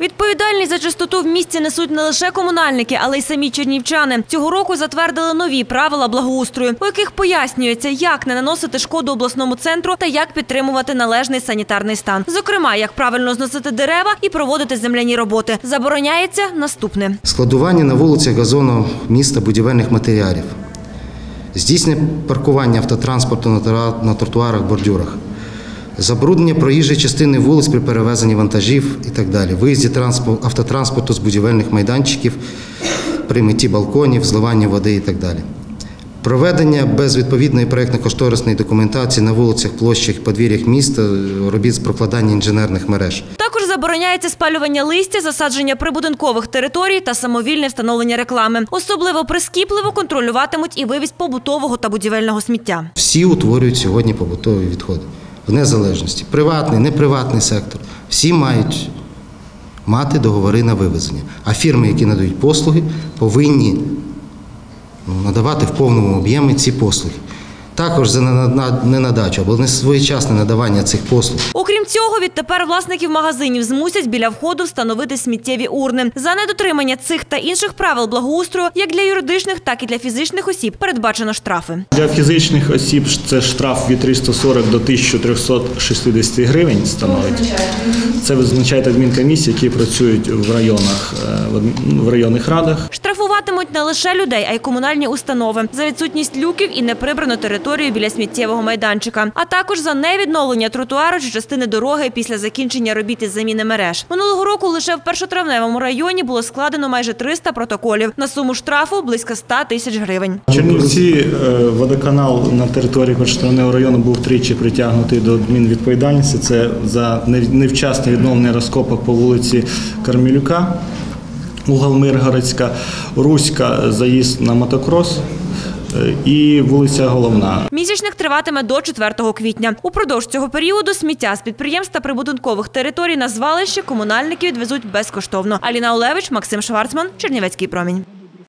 Відповідальність за чистоту в місті несуть не лише комунальники, але й самі чернівчани. Цього року затвердили нові правила благоустрою, у яких пояснюється, як не наносити шкоду обласному центру та як підтримувати належний санітарний стан. Зокрема, як правильно зносити дерева і проводити земляні роботи. Забороняється наступне. Складування на вулицях газону міста будівельних матеріалів, здійснення паркування автотранспорту на тротуарах, бордюрах, забруднення проїжджої частини вулиць при перевезенні вантажів і так далі, виїзді транспо- автотранспорту з будівельних майданчиків, при митті балконів, зливанні води і так далі. Проведення без відповідної проєктно-кошторисної документації на вулицях, площах, подвір'ях міста робіт з прокладання інженерних мереж. Також забороняється спалювання листя, засадження прибудинкових територій та самовільне встановлення реклами. Особливо прискіпливо контролюватимуть і вивіз побутового та будівельного сміття. Всі утворюють сьогодні побутові відходи в незалежності. Приватний, неприватний сектор. Всі мають мати договори на вивезення. А фірми, які надають послуги, повинні ну, надавати в повному об'ємі ці послуги. Також за нена- ненадачу або несвоєчасне надавання цих послуг Окрім цього, відтепер власників магазинів змусять біля входу встановити сміттєві урни. За недотримання цих та інших правил благоустрою, як для юридичних, так і для фізичних осіб, передбачено штрафи. Для фізичних осіб це штраф від 340 до 1360 гривень становить. Це визначають адмінкомісії, які працюють в районах, е, адм- в районних радах. Штрафуватимуть не лише людей, а й комунальні установи за відсутність люків і неприбрану територію біля сміттєвого майданчика, а також за невідновлення тротуару чи частини дороги після закінчення робіт із заміни мереж. Минулого року лише в першотравневому районі було складено майже 300 протоколів на суму штрафу близько 100 тисяч гривень. Чернівці е, водоканал на території Першотравневого району був тричі притягнутий до адмінвідповідальності. Це за невчасне відновлення розкопок по вулиці Кармелюка, угол Миргородська, Руська, заїзд на мотокрос е, і вулиця Головна. Місячник триватиме до 4 квітня. Упродовж цього періоду сміття з підприємств та прибудинкових територій на звалище комунальники відвезуть безкоштовно. Аліна Олевич, Максим Шварцман, Чернівецький промінь.